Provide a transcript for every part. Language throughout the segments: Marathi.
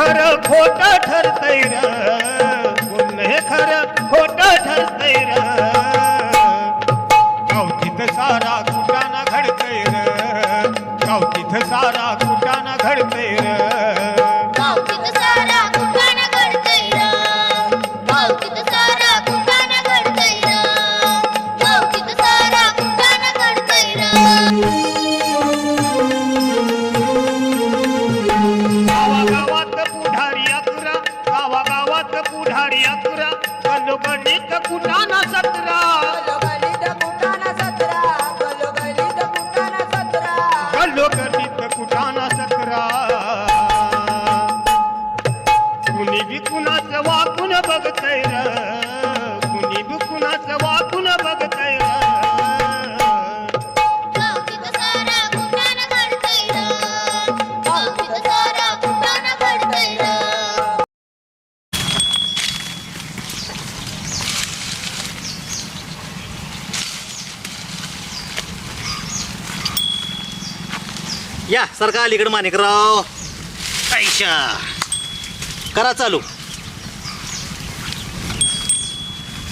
खर खोट ठरतय र. खर खोट ठरतय र. सारा कुटाना का अलीकडे माणिकराव. ऐशा. करा चालू.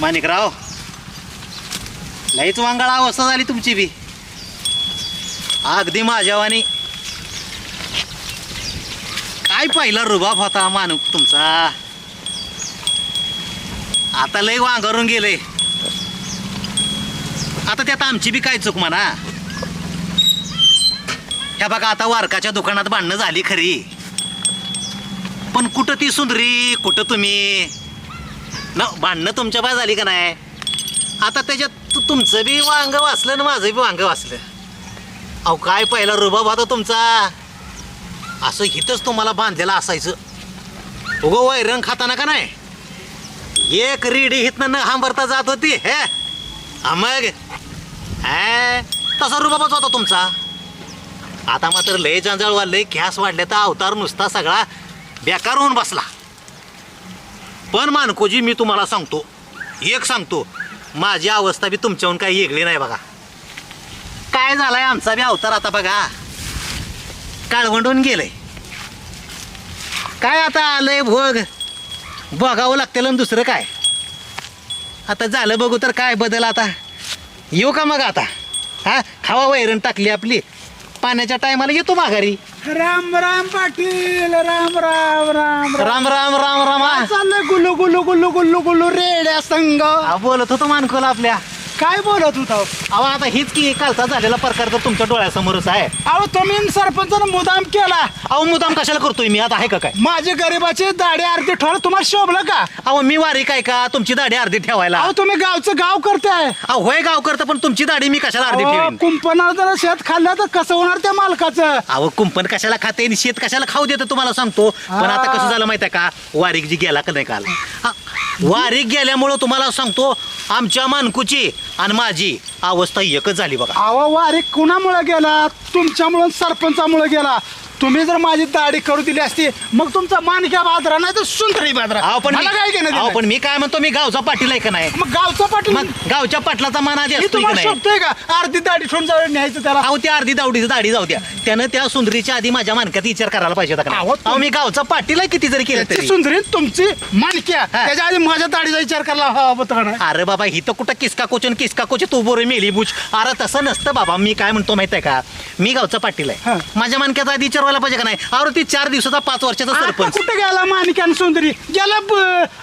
माणिकराव लईच वांगाळा अवस्था झाली तुमची बी. अगदी माझ्यावानी. काय पाहिला रुबाब होता माणूक तुमचा? आता लय वांगारून गेले. आता त्यात आमची बी काय चूक म्हणा? ह्या बघा आता वारकाच्या दुकानात भांडणं झाली खरी. पण कुठं ती सुंदरी? कुठं तुम्ही? न भांडणं तुमच्या बाय झाली का नाही? आता त्याच्यात तुमचं बी वांग वाचलं ना माझं बी वांग वाचलं. अहो काय पहिला रुबाब होता तुमचा? असं हिथंच तुम्हाला बांधलेलं असायचं. उगो वैरण खाताना का नाही? एक रेडी हितनं न हांबरता जात होती हे. मग? हे तसा रुबाबच होता तुमचा. आता मात्र लय जंजाळ वाढलंय गॅस वाढले तर अवतार नुसता सगळा बेकार होऊन बसला. पण मानकोजी मी तुम्हाला सांगतो एक सांगतो माझी अवस्था बी तुमच्याहून काही वेगळी नाही बघा. काय झालंय आमचा बी अवतार आता बघा. काळवंडून गेलंय. काय आता आलंय भोग? बघावं लागतेल आणि दुसरं काय? आता झालं बघू तर काय बदल आता? येऊ का मग आता? हा? खावा वैरण टाकली आपली. पाण्याच्या टायमाला येतो माघारी. राम राम पाटील राम राम राम राम. राम राम राम हा. चाललंय गुल्लू गुल्लू गुल्लू गुल्लू गुल्लू रेड्या संघ बोलत होतो मानकोला आपल्या. काय बोलत होता? अहो आता हीच की कालचा झालेला प्रकार तर तुमच्या डोळ्यासमोरच आहे. अहो तुम्ही सरपंचानं मुदाम केला. अहो मुदाम कशाला करतोय मी? आता आहे का काय? माझे गरीबाचे दाढी अर्धी ठोळ तुम्हाला शोभलं का? अहो मी वारी काय का? तुमची दाढी अर्धी ठेवायला. अहो तुम्ही गावचं गाव करताय. अहो होय गाव करतं पण तुमची दाढी मी कशाला अर्धी ठेवीन? कुंपणाला जर शेत खाल्लं तर कसं होणार त्या मालकाचं? अहो कुंपण कशाला खाते आणि शेत कशाला खाऊ देतं तुम्हाला सांगतो. पण आता कसं झालं माहिती आहे का? वारीक जी गेला का नाही काल? हा, वारीक गेल्यामुळं तुम्हाला सांगतो आमच्या मानकुची आणि माझी अवस्था एकच झाली बघा. अहो वारी कुणामुळे गेला? तुमच्यामुळं सरपंचामुळे गेला? तुम्ही जर माझी दाढी करू दिली असती मग तुमचा मानक्या बाजरा नाही तर सुंदरी बाजरा. अहो पण मला काय मी- अहो? पण मी काय म्हणतो मी गावचा पाटील आहे का नाही? मग गावचा पाटील? मग गावच्या पाटलाचा मान आधी मी असतो की तुम्हाला नाही? शोधतोय का? अर्धी दाढी ठेवून जाऊन न्यायचं त्याला. अहो त्या अर्धी दावडीची दाढी जाऊ द्या. त्यानं त्या सुंदरीच्या आधी माझ्या मानकात विचार करायला पाहिजे होता का नाही? अहो, मी गावचा पाटील आहे किती जरी केलं त्याची तरी. सुंदरी तुमची मानक्या हा. त्याच्या आधी माझ्या दाढीचा विचार करायला हवा होता का नाही? अरे बाबा ही तर कुठं किसका कोचन किसका कोच तू बोरे मेली बुच अरे तसं नसतं बाबा. मी काय म्हणतो माहीत आहे का? मी गावचा पाटील हा. आहे माझ्या मानक्याचा आधी विचार व्हायला पाहिजे का नाही अरे ती चार दिवसाचा पाच वर्षाचा आता सरपंच कुठे गेला माणिक्या आणि सुंदरी गेला ब-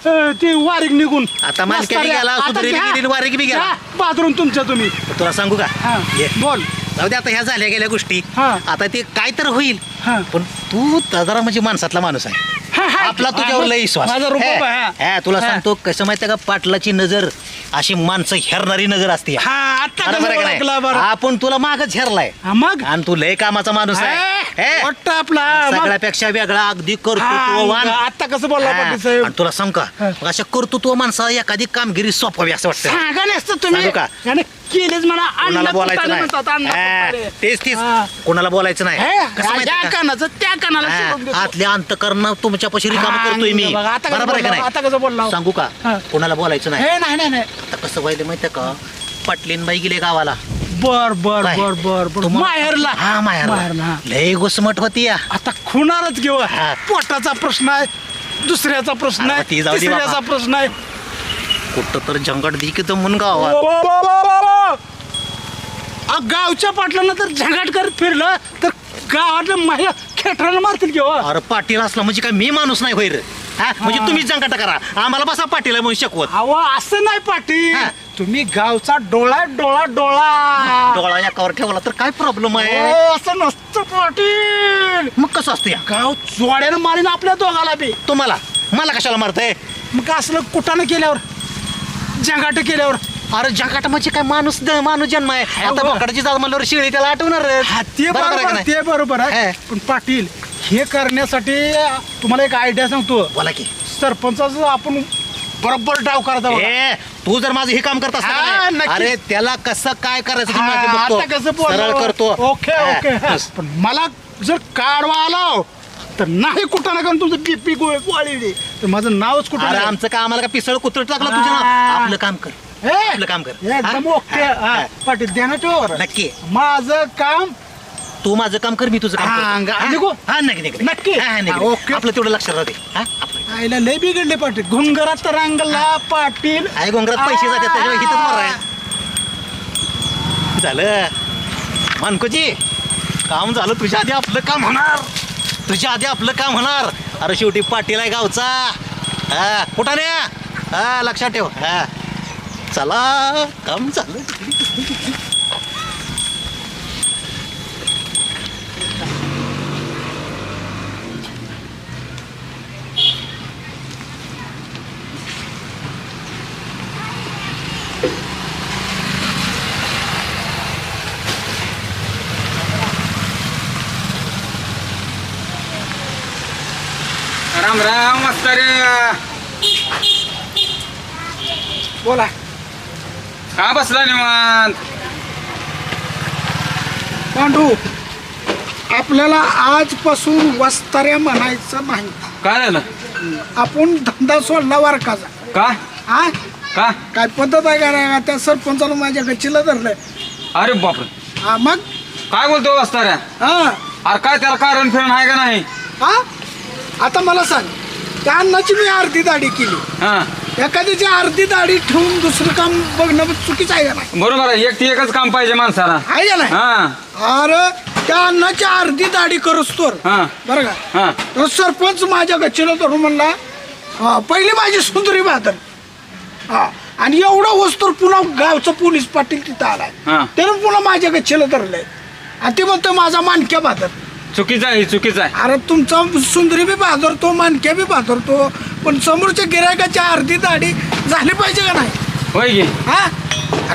अं, ती वारीक निघून आता माणक्या बी गेला, आता सुंदरी बी घ्या. गेली, वारीक बी गेला. घ्या, बाथरूम तुमच्या तुम्ही तुला सांगू का हा ये. बोल जाऊ दे आता ह्या झाल्या गेल्या गोष्टी हा. आता ते काय तर होईल हा. पण तू जरा म्हणजे माणसातला माणूस आहे हा, हा. आपला तुझ्यावर लय विश्वास माझा रुबाब आहे, हा. हे, हे, तुला हा. सांगतो कसं माहितीये का पाटलाची नजर अशी माणसं हेरणारी नजर असते हा आता बरोबर आहे का ओळखला नाही? बरं आपण तुला मागच हेरलाय हा, मग आणि तू लय कामाचा माणूस आहे हे? आपला मग. सगळ्यापेक्षा वेगळा अगदी हा, कर्तृत्ववान आता कसं बोलला हा. पाटील साहेब आणि तुला सांग का हा. अशा कर्तृत्व माणसाला एखादी कामगिरी सोपवावी असं वाटतं सांगा नसतं तुम्ही सांगू का? याने केलीच मला कोणाला बोलायचं नाही हा. तेच तेच हा. कोणाला बोलायचं नाही हे, कसं माहितीये या का? कानाचं त्या कानाला हा, देतो. आतल्या अंतकरण तुमच्या पशी रिकाम हा, करतोय मी बघा, आता कसं बरोबर आहे का बोलला, आता कसं बोलला? नाही सांगू का हा. कोणाला बोलायचं नाही हे नाही नाही नाही आता कसं व्हायला माहितीये का? पाटलीनबाई गेले गावाला. बर बर काय? बर बर बर. तुम्हाला- माहेरला? हा माहेरला. माहेरला, हा. लय घुसमट होती या. आता होणारच घेऊ. हा. पोटाचा प्रश्न आहे दुसऱ्याचा प्रश्न अरे, आहे ती जाऊ दे तिसऱ्याचा. प्रश्न आहे. कुठं तर जंगट दी की जमून गावात. वा, वा, वा, वा, वा, वा. आ, गावच्या पाटलांना तर झंगाट करत फिरलं तर गावातल्या महिला खेटराला मारतील किंवा अरे पाटील असला म्हणजे काय मी माणूस नाही होईल हा म्हणजे तुम्हीच जंगट करा. आम्हाला बसा पाटील म्हणून शिकवत. अहो असं नाही पाटील. हा. तुम्ही गावचा डोळा डोळा डोळा. डोळा याकावर ठेवला तर काय प्रॉब्लेम आहे? असं नसतं पाटील. मग कसं असतं या? गाव जोड्यानं मारीन आपल्या दोघाला बी. तुम्हाला? मला कशाला मारताय? मग असलं कुठानं केल्यावर जंगाट केल्यावर. अरे जगाट म्हणजे काय? माणूस द- माणूस जन्म आहे. आता हो. बकडाची जात म्हणल्यावर शिळी त्याला आठवणार हा, ते बरोबर ते बरोबर आहे. हा. पण पाटील हे करण्यासाठी तुम्हाला एक आयडिया सांगतो बोला की सरपंचाचं आपण बरोबर डाव बघा. ए तू जर माझं हे काम करत हा. अरे त्याला कसं काय करायचं ते हा, माझं बघतो. आता कसं करतो ओके हा, ओके हा. बस. पण मला जर काढवा आला हो, तर नाही कुठं ना कारण तुमचं बीपी वाढली तर माझं नावच कुठं अरे नाही. आमचं काय आम्हाला का पिसळ कुत्र टाकलं तुझ्या हा. नाव? आपलं काम कर ए, आपलं काम कर. एकदम हा? ओके हा, हा. हा. पाटील ध्यानात ठेवा बरं. नक्की माझं काम तू माझं काम कर मी तुझं काम हा, करतो. अंगा- हा? निघू? हा नक्की नक्की नक्की? हा, हा, नक्की. हा, ओके. आपलं तेवढं लक्षात राहते हा आपलं. आईला लय बिघडले पाटील घुंगरात रंगला पाटील आहे गोंगरात पैसे जातात बरं आहे झालं मानकोजी काम झालं तुझ्या आधी आपलं काम होणार तुझ्या आधी आपलं काम होणार अरे शेवटी पाटील आहे गावचा हा कुठं हा लक्षात ठेव हा चला काम झालं राम राम मास्तर. बोला. का बसला निवांत? पांडू आपल्याला आजपासून वस्ताऱ्या म्हणायचं नाही. काय झालं? आपण धंदा सोडला वारकाचा. का? हा का? काय पद्धत आहे का नाही? त्या सरपंचानं माझ्या गच्चीला धरलंय. अरे बापरे. हा मग? काय बोलतो वाचताऱ्या हा. अरे काय त्याला कारण फिरण आहे का नाही? हा आता मला सांग त्या अन्नाची मी अर्धी दाढी केली. हा. एखाद्याची अर्धी दाढी ठेवून दुसरं काम बघणं चुकीचं आहे का नाही? बरोबर आहे एक ते एकच काम पाहिजे माणसाला. आहे का नाही? हा. अरे त्या अन्नाची अर्धी दाढी करूस तर. हा. बरं का? हा. तर सरपंच माझ्या गच्चीला धरून म्हणला हा, पहिली माझी सुंदरी बहादर हा. आणि एवढं वस्तू पुन्हा गावचं पोलीस पाटील तिथं आलाय. हा. त्यानं पुन्हा माझ्या गच्चीला धरलंय. आणि ते म्हणतोय माझा मानक्या बहादर चुकीचं आहे चुकीचं आहे. अरे तुमचा सुंदरी बी बहादरतो मानक्या बी बहादरतो पण समोरच्या गिरायकाची अर्धी दाढी झाली पाहिजे का नाही? होय की? हा?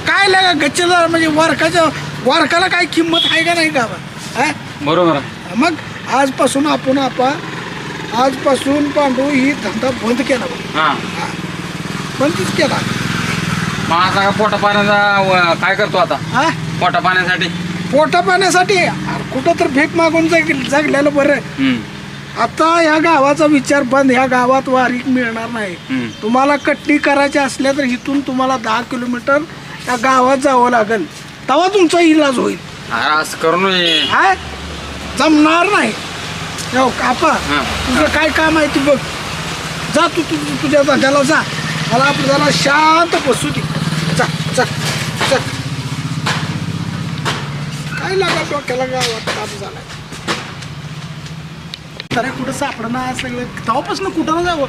काय लागा गच्चीला म्हणजे वारकाच्या वारकाला काय किंमत आहे का नाही गावात? हा? बरोबर आहे. मग आजपासून आपण आपा आजपासून पांडू ही धंदा बंद केला बघ. हा. बंदच केला. मग आता पोटा पाण्याचा काय करतो आता? हा? पोटा पाण्यासाठी पोटा पाण्यासाठी कुठं तर भीक मागून जाग जगलेलं बरं. आता ह्या गावाचा विचार बंद ह्या गावात वारीक मिळणार नाही. तुम्हाला कट्टी करायची असल्या तर इथून तुम्हाला दहा किलोमीटर त्या गावात जावं लागेल. तेव्हा तुमचा इलाज होईल. असं करू नये. हा? जमणार नाही. हो कापा. हा. तुझं काय काम आहे तू बघ. जा तू तू तू तुझ्या धंद्याला जा. मला आपल्याला शांत बसू दे. जा जा जा काय लागा डोक्याला गावात काम झालाय. तरी कुठं सापडं नाही सगळं? तेव्हापासून कुठं ना जावं?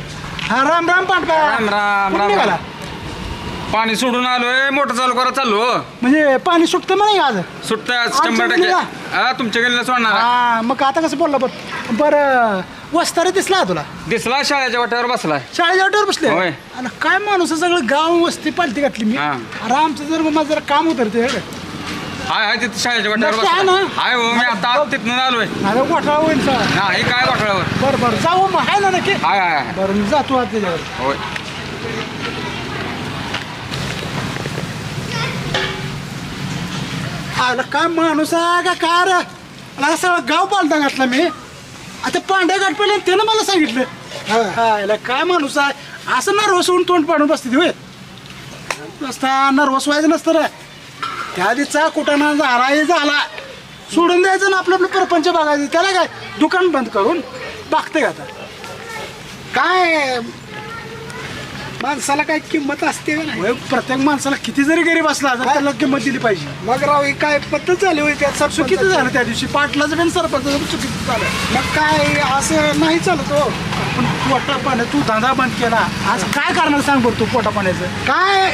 हा राम राम पाटका राम राम कुठं राम. निघाला? राम. पाणी सोडून आलोय मोटर चालू करा चाललो. म्हणजे पाणी सुटतं म्हणे आज. सुटतं शंभर टक्के. गल्लीला? हा तुमच्या गल्लीला सोडणार आहे. हा मग आता कसं बोलला बरं बरं वस्तारे दिसला तुला? दिसला शाळेच्या वाट्यावर बसलाय. शाळेच्या वाटेवर बसले? होय. आणि काय माणूस आहे, सगळं गाव वस्ती पालती घातली मी? हा. अरे आमचं जर माझं जरा काम होतं रे ते हाय हाय तिथे शाळेच्या वाट्यावर आहे बसलाय ना? हाय हो मी आता आत तिथनं आलोय. अरे घोटाळा होईल सगळा नाही काय वाटळावर? बरं बरं जाऊ मग आहे ना नक्की. हाय हाय हाय. बरं मी जातो त्याच्यावर होय. आला काय माणूस आहे का काय रे? मला सगळं गाव पालता घातला मी. आता पांढऱ्या गाठ पडले त्यानं मला सांगितलं. हा याला काय माणूस आहे? असं नर्वस होऊन तोंड पाडून बसते होय. नसता नर्वस व्हायचं नसतं रे. त्या दिवसा कुठं ना झाला झाला. सोडून द्यायचं ना आपलं आपलं परपंच बघायचं. त्याला काय? दुकान बंद करून बघते का आता? काय? माणसाला काय किंमत असते का नाही? वय प्रत्येक माणसाला किती जरी गरीब असला तर त्याला किंमत दिली पाहिजे. मग राव ही काय पद्धत झाली होती त्यात? चुकीचं झालं त्या दिवशी. पाटलाचं पण सरपंच चुकीचं झालं. मग काय? असं नाही चालत हो. पण पोटा पाण्या तू धंदा बंद केला. आज काय करणार सांग बरं तू पोटा पाण्याचं काय?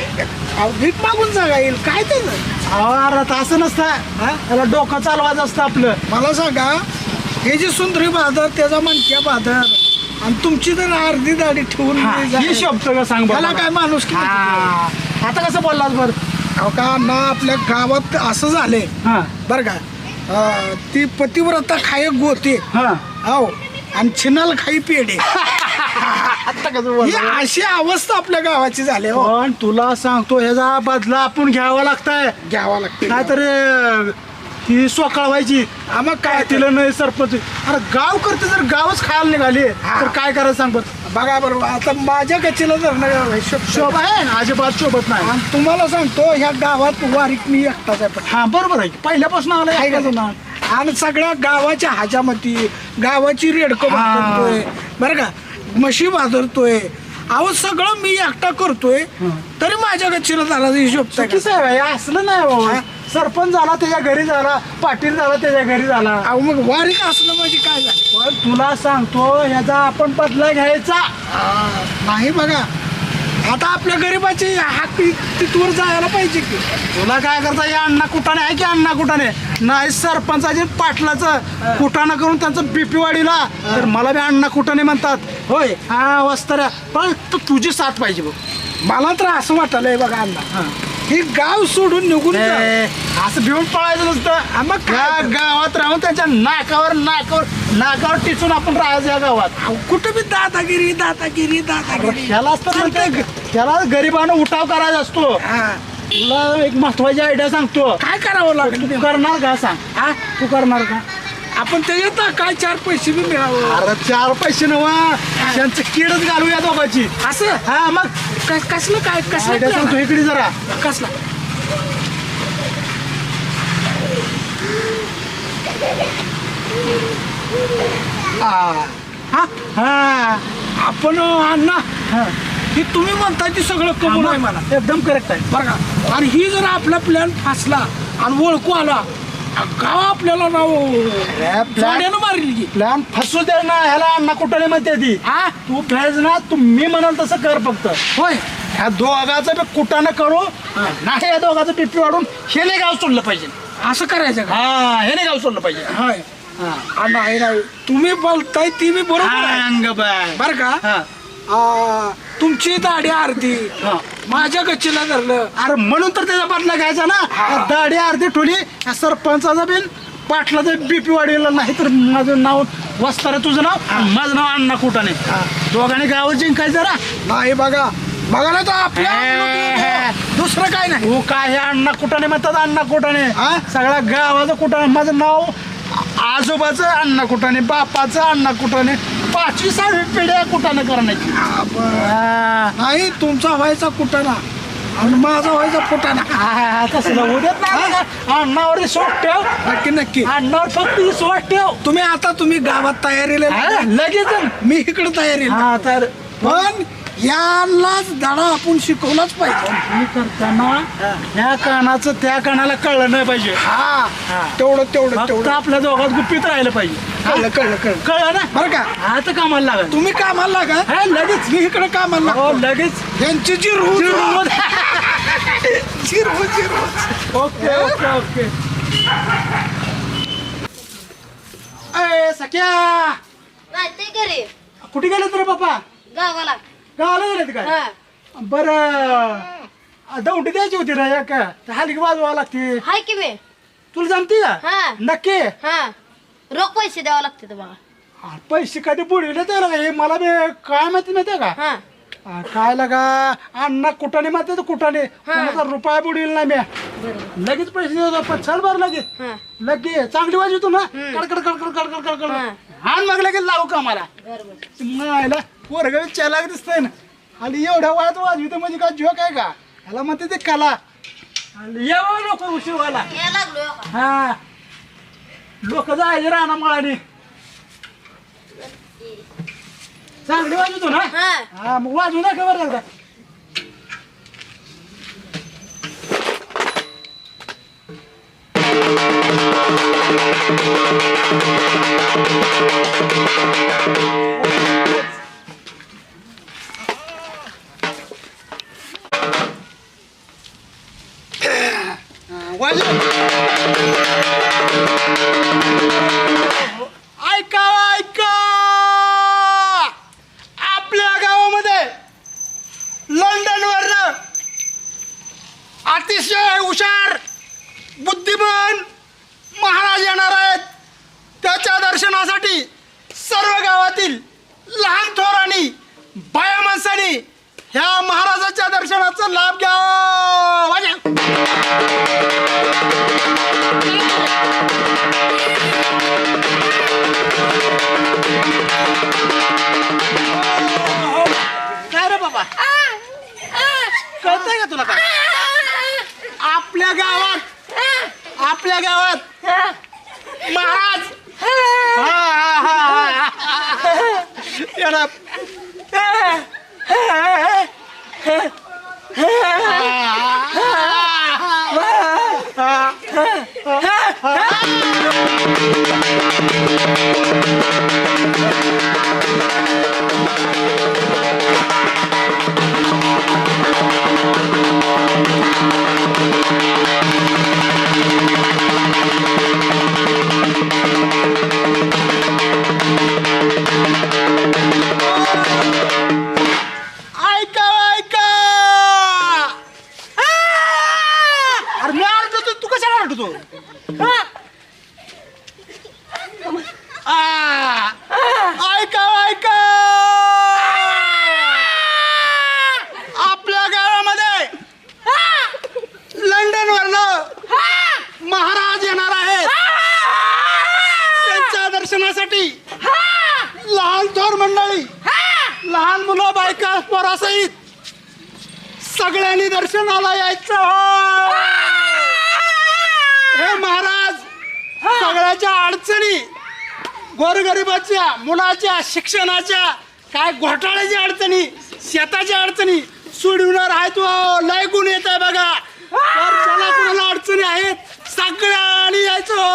अहो, भीक मागून जागा येईल. काय त्याचं? अरे असं नसतं. त्याला डोकं चालवायचं असतं आपलं. मला सांगा हे जी सुंदरी बादर त्याचा मनक्या बादर आणि तुमची तर अर्धी दाढी ठेवून हा, हे शब्द का सांग बरं त्याला काय माणूस हा, आता कसं बोललास बर? अहो का ना आपल्या गावात असं झालंय. हा. बरं का? अं, ती पतिव्रता खाय गोते. हा. हो आणि छिनाल खाई पेढे. आता कसं ही बोलला? अशी अवस्था आपल्या गावाची झाली हो. पण तुला सांगतो ह्याचा बदला आपण घ्यावा लागताय. घ्यावा लागते नाहीतर अं, ती सोकाळवायची. हा, मग काय तिला नाही सरपंच. अरे गाव करते जर गावच खायला निघाली हा. तर काय करायचं सांग बरं? बघा बरोबर आता माझ्या कचेला धरणं हिशोब शोभा आहे ना अजिबात शोभत नाही. आणि तुम्हाला सांगतो ह्या गावात वारीक मी एकटाच आहे. पण हा बरोबर आहे. पहिल्यापासून आलं आहे का? ना. आणि सगळ्या गावाच्या हाजामती गावाची रेडकं हा. बरं का? म्हशी भाजरतोय अहो सगळं मी एकटा करतोय. तरी माझ्या गच्चीला झाला हिशोब. चुकीचं आहे बाई, असलं नाही बाबा सरपंच झाला त्याच्या घरी झाला पाटील झाला त्याच्या घरी झाला. अहो मग वारीक असलं म्हणजे काय झालं? पण तुला सांगतो ह्याचा आपण बदला घ्यायचा. नाही बघा. आता आपल्या गरीबाची हाक तिथवर जायला पाहिजे की. तुला काय करता या अण्णा कुठाने आहे की अण्णा कुठाने? नाही सरपंचाचे पाटलाचं कुठानं करून त्यांचं बीपी वाढीला. तर मला बी अण्णा कुटाने म्हणतात. होय हा वस्त्या पण तू तुझी साथ पाहिजे बघ. मला तर असं वाटलंय बघा अण्णा. हां. गाव सोडून निघून जा. ए, असं भिवून पळायचं नसतं. मग काय या तर? गावात राहून त्यांच्या नाकावर नाकावर नाकावर टिचून आपण राहायचं या गावात. अहो, कुठं बी दादागिरी दादागिरी दादागिरी. त्याला असतं म्हणते त्याला गरिबानं उठाव करायचा असतो. हा. तुला एक महत्वाची आयडिया सांगतो. काय करावं लागेल तू करणार का? सांग. हा? तू करणार का? आपण त्याच्यात काय चार पैसे बी मिळावं? अरे चार पैसे नवा त्यांचं किडच घालू या दोघांची. असं? हा मग. कसलं काय कसलं आयडिया सांगतो? इकडे जरा. कसला? हा. हा? आपण अण्णा हा. ही तुम्ही म्हणताय ती सगळं कबूल आहे मला. एकदम करेक्ट आहे. बरं का? आणि ही जर आपला प्लॅन फासला आणि ओळखू आला गाव आपल्याला नाव. plan- जाड्यानं मारेल की. प्लॅन फसू दे ना ह्याला अण्णा कुठे म्हणते ती. हा? तू फेज ना तू मी म्हणाल तसं कर फक्त. होय. ह्या दोघाचं बी कुटानं करू. नाही या दोघाचं पिपी वाढून हे नाही गाव सोडलं पाहिजे. असं करायचं का? हा हे नाही गाव सोडलं पाहिजे. होय. हा, नाही नाही तुम्ही बोलताय ती मी बरोबर आहे. अंग बाय बरं का? हा. आ, तुमची दाढी अर्धी. हा. माझ्या गच्चीला धरलं. अरे म्हणून तर त्याचा बाटला घ्यायचा ना. दाढी अर्धी ठोली या सरपंचाचा बिन पाटलाचं बीपी वाढीला नाही तर माझं नाव वस्तार तुझं नाव? माझं नाव अण्णा कुटाने दोघांनी गाव जिंकायचं ना नाही बघा. बघा ना तो आपल्या. दुसरं काय नाही. तू काय हे अण्णा कुटाने म्हणतात अण्णा कुटाने? सगळ्या गावाचं कुटाने माझं नाव आजोबाचं अण्णा कुटाने बापाचं अण्णा कुटाने पाचवी सहावी पिढ्या कुटाने करण्याची हा. हा. नाही तुमचा व्हायचा कुटाणा आणि माझा व्हायचा फुटाणा हा, तसलं उद्यात ना अण्णावर सोट ठेव. नक्की नक्की. अण्णावर फक्त सोट ठेव. तुम्ही आता तुम्ही गावात तयारीला हा, लागा. लगेच मी इकडे तयारीला. हा तर पण यालाच धडा आपण शिकवलाच पाहिजे. मी करताना ह्या कानाचं त्या कानाला कळलं नाही पाहिजे. हा. तेवढं तेवढं फक्त तेवढं. आपल्या दोघात गुपित राहिलं पाहिजे. कळलं कळलं कळलं. कळलं ना? बरं का? आता कामाला लागल तुम्ही कामाला लागा. हा लगेच. मी इकडे कामाला हो लागतो. लगेच. यांची जी रोज. जी रोज जी रोज ओके ओके ओके. अय सख्या. नाही ते घरी. कुठे गेले रे बापा गावाला. गावाला गेलेत काय? हा बर दौंडी द्यायची होती रे एक. हलकी वाजवा लागते. हाय की मी तुला जमती का? हा. नक्की? हा. रोख पैसे द्यावे लागते बघा. आ, पैसे कधी बुडविले तर हे मला बी काय माहिती माहितीये का? हा. आ, काय लगा? अण्णा कुठाने माहिती तर कुठाने कोणाचा रुपया बुडविल नाही मी लगेच पैसे देतो पण चल बरं लगेच. हा. लगेच. चांगली वाजवी तू ना. कडकड कडकड कडकड कडकड हा. मग लगेच लावू का मला बरोबर. नाही पोरग चलाक दिसतंय ना. आणि एवढ्या वयात वाजवी तर म्हणजे काय जोक आहे का? ह्याला म्हणते ते कला. आणि येवा नको उशीर व्हायला हो. लोक जायचे राहणार मळाने. चांगली वाजवतो ना? हा. हा मग वाजवू नका बरं एकदा. हा, गावात. आपल्या गावात महाराज हा, हा, हा, हा. याला ऐका अडचणी. गोरगरिबाच्या मुलाच्या शिक्षणाच्या काय घोटाळ्याच्या अडचणी शेताच्या अडचणी. सोडविणार आहे तो लय गुण येत आहे बघा. ज्याला कुणाला अडचणी आहेत? सगळ्या आणि यायचो.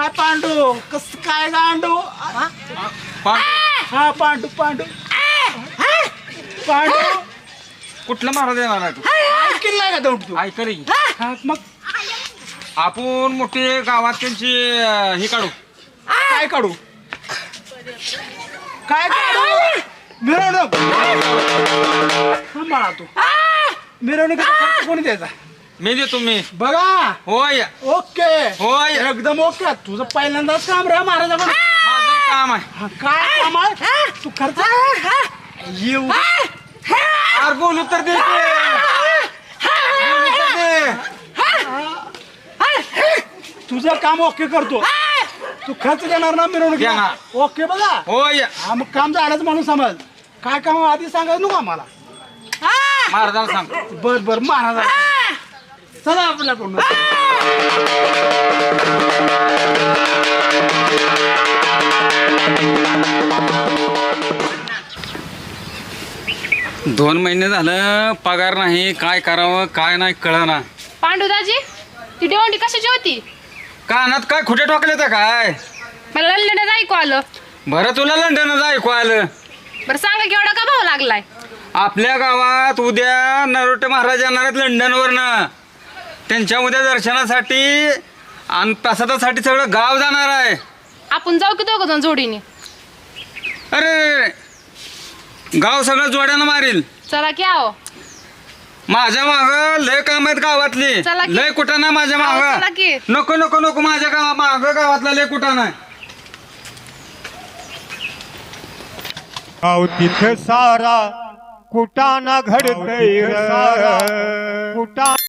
काय पांडू? कस काय गांडू? हा? पांडू. हा पांडू पांडू. पांडू. कुठला महाराज येणार आहे तू? ऐकलं नाही का दौड तू? ऐक रे हा, मग? आपण मोठे गावात त्यांची अं, हे काढू. काय काढू? काय काढू? मिरवणूक. हा म्हणा तू. मिरवणुकीचा खर्च कोणी द्यायचा? मी देतो मी बघा. होय. ओके. होय. एकदम ओके. तुझं पहिल्यांदाच काम रे महाराजाकडून माझं काम आहे. हा, काय काम आहे? तू खर्च येऊ अरे बोलू तर दे. की. बोलू तर दे. तुझं काम ओके करतो. तू खर्च देणार ना मिरवणूक देणार. ओके बघा. होय. हा मग काम झालंच म्हणून समज. काय काम आहे आधी सांगायचं नको आम्हाला. महाराजाला सांग. बर बर महाराज. चला आपल्याकडून दोन महिने झालं पगार नाही काय करावं काय नाही कळना. पांडुदाजी ती डेवंडी कशाची होती? कानात काय खुटे ठोकले तर काय? मला लंडन ऐकू आलं. बरं तुला लंडनच ऐकू आलं. बरं सांगा की एवढा का भाव लागलाय? आपल्या गावात उद्या नरोटे महाराज येणार आहेत लंडनवरनं. त्यांच्या उद्या दर्शनासाठी आणि प्रसादासाठी सगळं गाव जाणार आहे. आपण जाऊ की दोघं जण जोडीने? अरे गाव सगळं जोड्यानं मारील. चला की आहो माझ्या माग लय काम आहेत गावातली. चला की. लय कुठं नाही माझ्या अहो, चला माग की. नको नको नको माझ्या गावा माग गावातला लय कुठं नाही. अहो तिथं सारा कुटाना घडतय सारा कुटा